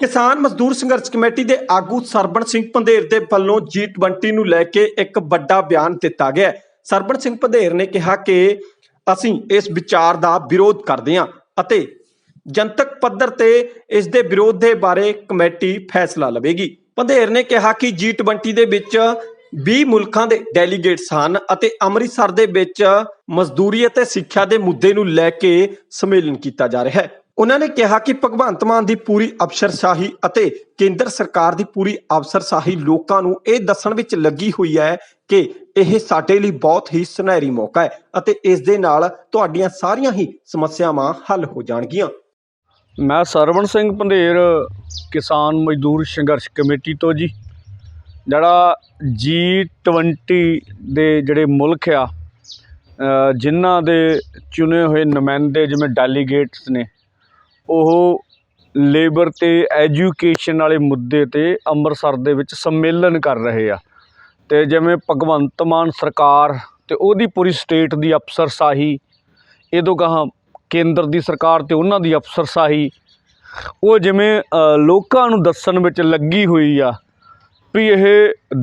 ਕਿਸਾਨ ਮਜ਼ਦੂਰ ਸੰਘਰਸ਼ ਕਮੇਟੀ ਦੇ ਆਗੂ ਸਰਬਣ ਸਿੰਘ ਪੰਧੇਰ ਦੇ ਵੱਲੋਂ G20 ਨੂੰ ਲੈ ਕੇ ਇੱਕ ਵੱਡਾ ਬਿਆਨ ਦਿੱਤਾ ਗਿਆ ਸਰਬਣ ਸਿੰਘ ਪੰਧੇਰ ਨੇ ਕਿਹਾ ਕਿ ਅਸੀਂ ਇਸ ਵਿਚਾਰ ਦਾ ਵਿਰੋਧ ਕਰਦੇ ਹਾਂ ਅਤੇ ਜਨਤਕ ਪੱਧਰ ਤੇ ਇਸ ਦੇ ਵਿਰੋਧ ਦੇ ਬਾਰੇ ਕਮੇਟੀ ਫੈਸਲਾ ਲਵੇਗੀ। ਪੰਧੇਰ ਨੇ ਕਿਹਾ ਕਿ G20 ਦੇ ਵਿੱਚ 20 ਮੁਲਕਾਂ ਦੇ ਡੈਲੀਗੇਟਸ ਹਨ ਅਤੇ ਅੰਮ੍ਰਿਤਸਰ ਦੇ ਵਿੱਚ ਮਜ਼ਦੂਰੀ ਅਤੇ ਸਿੱਖਿਆ ਦੇ ਮੁੱਦੇ ਨੂੰ ਲੈ ਕੇ ਸੰਮੇਲਨ ਕੀਤਾ ਜਾ ਰਿਹਾ ਹੈ। ਉਹਨਾਂ ਨੇ ਕਿਹਾ ਕਿ ਭਗਵੰਤ ਮਾਨ ਦੀ ਪੂਰੀ ਅਫਸਰਸ਼ਾਹੀ ਅਤੇ ਕੇਂਦਰ ਸਰਕਾਰ ਦੀ ਪੂਰੀ ਅਫਸਰਸ਼ਾਹੀ ਲੋਕਾਂ ਨੂੰ ਇਹ ਦੱਸਣ ਵਿੱਚ ਲੱਗੀ ਹੋਈ ਹੈ ਕਿ ਇਹ ਸਾਡੇ ਲਈ ਬਹੁਤ ਹੀ ਸੁਨਹਿਰੀ ਮੌਕਾ ਹੈ ਅਤੇ ਇਸ ਦੇ ਨਾਲ ਤੁਹਾਡੀਆਂ ਸਾਰੀਆਂ ਹੀ ਸਮੱਸਿਆਵਾਂ ਹੱਲ ਹੋ ਜਾਣਗੀਆਂ। ਮੈਂ ਸਰਵਣ ਸਿੰਘ ਪੰਧੇਰ, ਕਿਸਾਨ ਮਜ਼ਦੂਰ ਸੰਘਰਸ਼ ਕਮੇਟੀ ਤੋਂ ਜੀ। ਜਿਹੜਾ G20 ਦੇ ਜਿਹੜੇ ਮੁਲਕ ਆ ਜਿਨ੍ਹਾਂ ਦੇ ਚੁਣੇ ਹੋਏ ਨੁਮਾਇੰਦੇ ਜਿਵੇਂ ਡੈਲੀਗੇਟਸ ਨੇ ਉਹ ਲੇਬਰ ਤੇ ਐਜੂਕੇਸ਼ਨ ਵਾਲੇ ਮੁੱਦੇ ਤੇ ਅੰਮ੍ਰਿਤਸਰ ਦੇ ਵਿੱਚ ਸੰਮੇਲਨ ਕਰ ਰਹੇ ਆ। ਤੇ ਜਿਵੇਂ ਭਗਵੰਤ ਮਾਨ ਸਰਕਾਰ ਤੇ ਉਹਦੀ ਪੂਰੀ ਸਟੇਟ ਦੀ ਅਫਸਰਸ਼ਾਹੀ ਇਹ ਤੋਂ ਗਾਹਾਂ ਕੇਂਦਰ ਦੀ ਸਰਕਾਰ ਤੇ ਉਹਨਾਂ ਦੀ ਅਫਸਰਸ਼ਾਹੀ, ਉਹ ਜਿਵੇਂ ਲੋਕਾਂ ਨੂੰ ਦੱਸਣ ਵਿੱਚ ਲੱਗੀ ਹੋਈ ਆ ਵੀ ਇਹ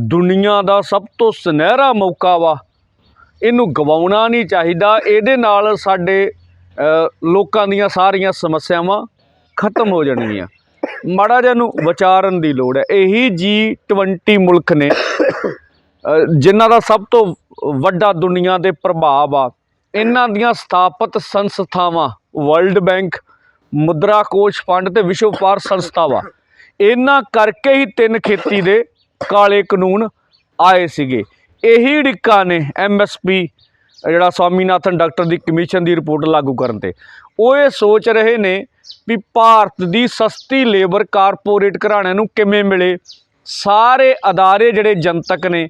ਦੁਨੀਆ ਦਾ ਸਭ ਤੋਂ ਸੁਨਹਿਰਾ ਮੌਕਾ ਵਾ। ਇਹਨੂੰ ਗਵਾਉਣਾ ਨਹੀਂ ਚਾਹੀਦਾ। ਇਹਦੇ ਨਾਲ ਸਾਡੇ ਲੋਕਾਂ ਦੀਆਂ ਸਾਰੀਆਂ ਸਮੱਸਿਆਵਾਂ ਖਤਮ ਹੋ ਜਾਣਗੀਆਂ। ਮਾੜਾ ਜਿਹਾ ਨੂੰ ਵਿਚਾਰਨ ਦੀ ਲੋੜ ਹੈ। ਇਹੀ G20 ਮੁਲਕ ਨੇ ਜਿਨ੍ਹਾਂ ਦਾ ਸਭ ਤੋਂ ਵੱਡਾ ਦੁਨੀਆ ਦੇ ਪ੍ਰਭਾਵ ਆ, ਇਹਨਾਂ ਦੀਆਂ ਸਥਾਪਿਤ ਸੰਸਥਾਵਾਂ ਵਰਲਡ ਬੈਂਕ ਮੁਦਰਾ ਕੋਸ਼ ਫੰਡ ਤੇ ਵਿਸ਼ਵ ਵਪਾਰ ਸੰਸਥਾਵਾਂ, ਇਹਨਾਂ ਕਰਕੇ ਹੀ ਤਿੰਨ ਖੇਤੀ ਦੇ ਕਾਲੇ ਕਾਨੂੰਨ ਆਏ ਸੀਗੇ। ਇਹੀ ਡਿੱਕਾ ਨੇ ਐਮਐਸਪੀ ਜਿਹੜਾ ਸਵਾਮੀਨਾਥਨ ਡਾਕਟਰ ਦੀ ਕਮਿਸ਼ਨ ਦੀ ਰਿਪੋਰਟ ਲਾਗੂ ਕਰਨ ਤੇ। ਉਹ ਇਹ ਸੋਚ ਰਹੇ ਨੇ ਵੀ ਭਾਰਤ ਦੀ ਸਸਤੀ ਲੇਬਰ ਕਾਰਪੋਰੇਟ ਘਰਾਣਿਆਂ ਨੂੰ ਕਿਵੇਂ ਮਿਲੇ। ਸਾਰੇ ਅਦਾਰੇ ਜਿਹੜੇ ਜਨਤਕ ਨੇ,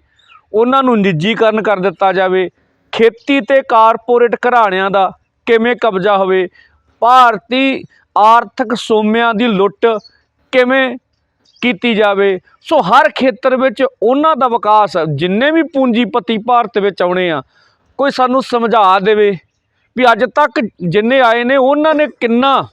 ਉਹਨਾਂ ਨੂੰ ਨਿੱਜੀਕਰਨ ਕਰ ਦਿੱਤਾ ਜਾਵੇ। ਖੇਤੀ ਤੇ ਕਾਰਪੋਰੇਟ ਘਰਾਣਿਆਂ ਦਾ ਕਿਵੇਂ ਕਬਜ਼ਾ ਹੋਵੇ। ਭਾਰਤੀ ਆਰਥਿਕ ਸੋਮਿਆਂ ਦੀ ਲੁੱਟ ਕਿਵੇਂ ਕੀਤੀ ਜਾਵੇ। ਸੋ ਹਰ ਖੇਤਰ ਵਿੱਚ ਉਹਨਾਂ ਦਾ ਵਿਕਾਸ, ਜਿੰਨੇ ਵੀ ਪੂੰਜੀਪਤੀ ਭਾਰਤ ਵਿੱਚ ਆਉਣੇ ਆ ਕੋਈ ਸਾਨੂੰ ਸਮਝਾ ਦੇਵੇ ਵੀ ਅੱਜ ਤੱਕ ਜਿੰਨੇ ਆਏ ਨੇ, ਉਹਨਾਂ ਨੇ ਕਿੰਨਾ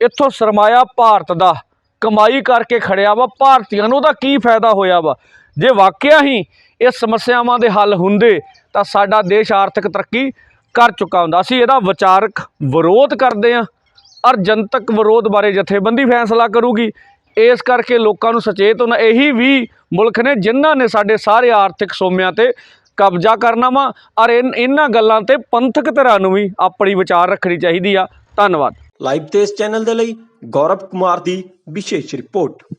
ਇੱਥੋਂ ਸਰਮਾਇਆ ਭਾਰਤ ਦਾ, ਕਮਾਈ ਕਰਕੇ ਖੜਿਆ ਵਾ, ਭਾਰਤੀਆਂ ਨੂੰ ਉਹਦਾ ਕੀ ਫਾਇਦਾ ਹੋਇਆ ਵਾ? ਜੇ ਵਾਕਿਆ ਹੀ ਇਹ ਸਮੱਸਿਆਵਾਂ ਦੇ ਹੱਲ ਹੁੰਦੇ, ਤਾਂ ਸਾਡਾ ਦੇਸ਼ ਆਰਥਿਕ ਤਰੱਕੀ ਕਰ ਚੁੱਕਾ ਹੁੰਦਾ। ਅਸੀਂ ਇਹਦਾ ਵਿਚਾਰਕ ਵਿਰੋਧ ਕਰਦੇ ਹਾਂ, ਔਰ ਜਨਤਕ ਵਿਰੋਧ ਬਾਰੇ ਜਥੇਬੰਦੀ ਫੈਸਲਾ ਕਰੂਗੀ। ਇਸ ਕਰਕੇ ਲੋਕਾਂ ਨੂੰ ਸੁਚੇਤ ਹੋਣਾ, ਇਹੀ ਵੀ ਮੁਲਕ ਨੇ ਜਿਨ੍ਹਾਂ ਨੇ ਸਾਡੇ ਸਾਰੇ ਆਰਥਿਕ ਸੋਮਿਆਂ ਤੇ ਕਬਜ਼ਾ ਕਰਨਾ ਵਾ। ਔਰ ਇਨ- ਇਹਨਾਂ ਗੱਲਾਂ ਤੇ ਪੰਥਕ ਧਿਰਾਂ ਨੂੰ ਵੀ ਆਪਣੀ ਵਿਚਾਰ ਰੱਖਣੀ ਚਾਹੀਦੀ ਆ। ਧੰਨਵਾਦ। ਲਾਈਵ ਤੇ ਇਸ ਚੈਨਲ ਦੇ ਲਈ ਗੌਰਵ ਕੁਮਾਰ ਦੀ ਵਿਸ਼ੇਸ਼ ਰਿਪੋਰਟ।